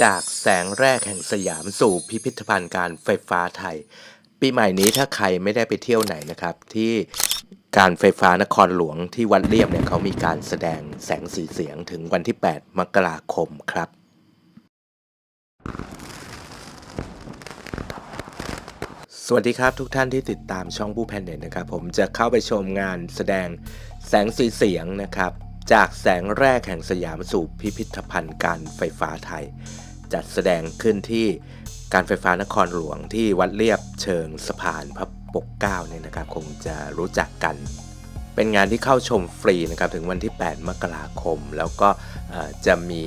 จากแสงแรกแห่งสยามสู่พิพิธภัณฑ์การไฟฟ้าไทย ปีใหม่นี้ถ้าใครไม่ได้ไปเที่ยวไหนนะครับ ที่การไฟฟ้านครหลวงที่วัดเรียบเนี่ยเขามีการแสดงแสงสีเสียงถึงวันที่ 8 มกราคมครับสวัสดีครับทุกท่านที่ติดตามช่องผู้แพนเน็ตนะครับ ผมจะเข้าไปชมงานแสดงแสงสีเสียงนะครับ จากแสงแรกแห่งสยามสู่พิพิธภัณฑ์การไฟฟ้าไทย จัดแสดงขึ้นที่การไฟฟ้านครหลวงที่วัดเรียบเชิงสะพานพระปกเก้าเนี่ยนะครับ คงจะรู้จักกัน เป็นงานที่เข้าชมฟรีนะครับ ถึงวันที่ 8 มกราคม แล้วก็จะมี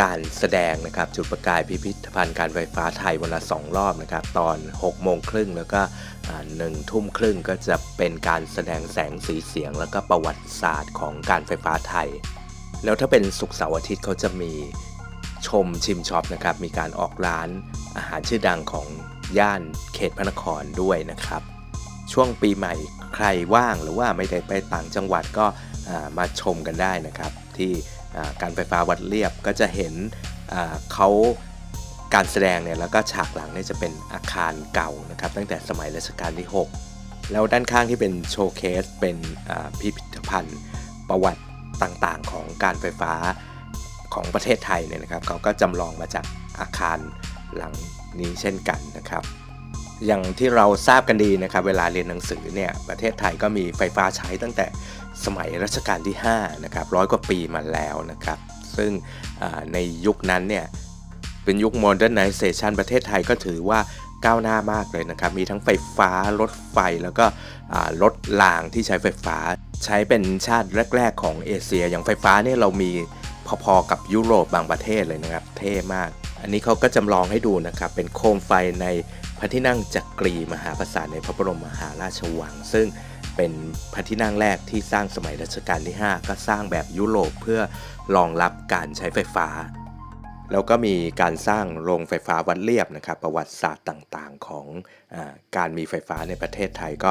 การแสดงนะครับ จุดประกายพิพิธภัณฑ์การไฟฟ้าไทยวันละ 2 รอบนะครับ ตอน 6 โมงครึ่งแล้วก็หนึ่งทุ่มครึ่งก็จะเป็นการแสดงแสงสีเสียง แล้วก็ประวัติศาสตร์ของการไฟฟ้าไทย แล้วถ้าเป็นศุกร์เสาร์อาทิตย์เขาจะมีชมชิมช็อปนะครับ มีการออกร้านอาหารชื่อดังของย่านเขตพระนครด้วยนะครับ ช่วงปีใหม่ใครว่างหรือว่าไม่ได้ไปต่างจังหวัดก็มาชมกันได้นะครับ ที่ การไฟฟ้าวัดเรียบก็จะเห็นเขาการแสดงเนี่ยแล้วก็ฉากหลังเนี่ยจะเป็นอาคารเก่านะครับตั้งแต่สมัยรัชกาลที่ 6 แล้วด้านข้างที่เป็นโชว์เคสเป็นพิพิธภัณฑ์ประวัติต่างๆ ของการไฟฟ้าของประเทศไทยเนี่ยนะครับเขาก็จำลองมาจากอาคารหลังนี้เช่นกันนะครับ อย่างที่เราทราบกันดีนะครับ เวลาเรียนหนังสือเนี่ยประเทศไทยก็มีไฟฟ้าใช้ตั้งแต่ สมัยรัชกาลที่5นะครับร้อยกว่าปีมาแล้วนะครับ ซึ่งในยุคนั้นเนี่ยเป็นยุค modernization ประเทศไทยก็ถือว่าก้าวหน้ามากเลยนะครับ มีทั้งไฟฟ้ารถไฟแล้วก็รถรางที่ใช้ไฟฟ้า ใช้เป็นชาติแรก ๆ ของเอเชีย อย่างไฟฟ้าเนี่ยเรามีพอๆกับยุโรปบางประเทศเลยนะครับ เท่มาก อันนี้เขาก็จำลองให้ดูนะครับ เป็นโคมไฟในพระที่นั่งจักรีมหาปราสาทในพระบรมมหาราชวัง ซึ่ง เป็นพระที่นั่งแรกที่สร้างสมัยรัชกาลที่ 5 ก็สร้างแบบยุโรปเพื่อรองรับการใช้ไฟฟ้า แล้วก็มีการสร้างโรงไฟฟ้าวัดเรียบนะครับ ประวัติศาสตร์ต่างๆของอการมีไฟฟ้าในประเทศไทยก็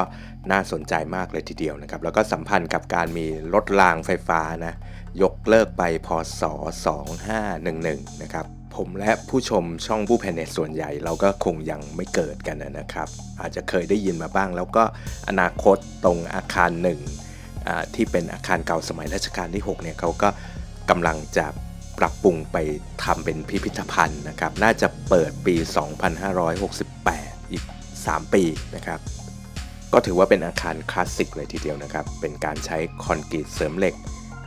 น่าสนใจมากเลยทีเดียวนะครับ แล้วก็สัมพันธ์กับการมีรถรางไฟฟ้านะยกเลิกไปพศ 2511 นะครับ ผมและผู้ชมช่องผู้แพนเน็ตส่วนใหญ่ เราก็คงยังไม่เกิดกันนะครับ อาจจะเคยได้ยินมาบ้าง แล้วก็อนาคตตรงอาคารหนึ่งที่เป็นอาคารเก่าสมัยรัชกาลที่6เนี่ยเขาก็กำลังจะปรับปรุงไปทำเป็นพิพิธภัณฑ์นะครับ น่าจะเปิดปี 2568 อีก 3 ปีนะครับ ก็ถือว่าเป็นอาคารคลาสสิกเลยทีเดียวนะครับ เป็นการใช้คอนกรีตเสริมเหล็ก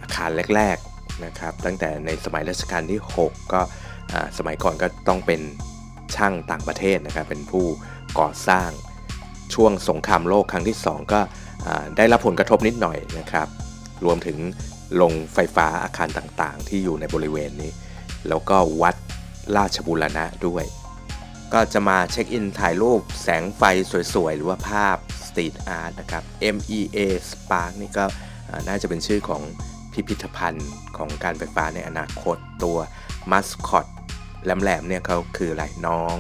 อาคารแรก ๆนะครับ ตั้งแต่ในสมัยรัชกาลที่ 6 ก็ สมัยก่อนก็ต้องเป็นช่างต่างประเทศนะครับเป็นผู้ก่อสร้างช่วงสงครามโลกครั้งที่ 2 ก็ได้รับผลกระทบนิดหน่อยนะครับ รวมถึงลงไฟฟ้าอาคารต่างๆ ที่อยู่ในบริเวณนี้ แล้วก็วัดราชบูรณะด้วย ก็จะมาเช็คอินถ่ายรูปแสงไฟสวยๆ หรือว่าภาพสตรีทอาร์ตนะครับ MEA Spark นี่ก็น่าจะเป็นชื่อของพิพิธภัณฑ์ของการไฟฟ้าในอนาคตตัวมัสคอต แหลมๆเนี่ยเขาคืออะไรน้อง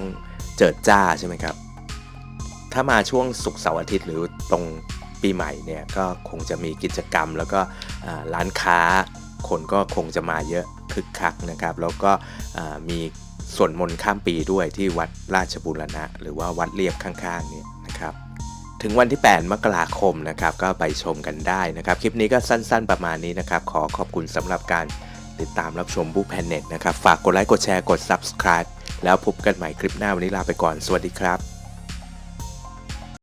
เจิดจ้าใช่ไหมครับ ถ้ามาช่วงศุกร์เสาร์อาทิตย์หรือตรงปีใหม่เนี่ยก็คงจะมีกิจกรรม แล้วก็ร้านค้าคนก็คงจะมาเยอะคึกคักนะครับ แล้วก็มีส่วนมนต์ข้ามปีด้วยที่วัดราชบูรณะ หรือว่าวัดเรียบข้างๆเนี่ยนะครับถึงวันที่ 8 มกราคมนะครับ ก็ไปชมกันได้นะครับ คลิปนี้ก็สั้นๆประมาณนี้นะครับ ขอขอบคุณสำหรับการ ติดตามรับชมบุ๊กแพนเน็ตนะครับ ฝากกดไลค์กดแชร์กด subscribe แล้วพบกันใหม่คลิปหน้าวันนี้ลาไปก่อน สวัสดีครับ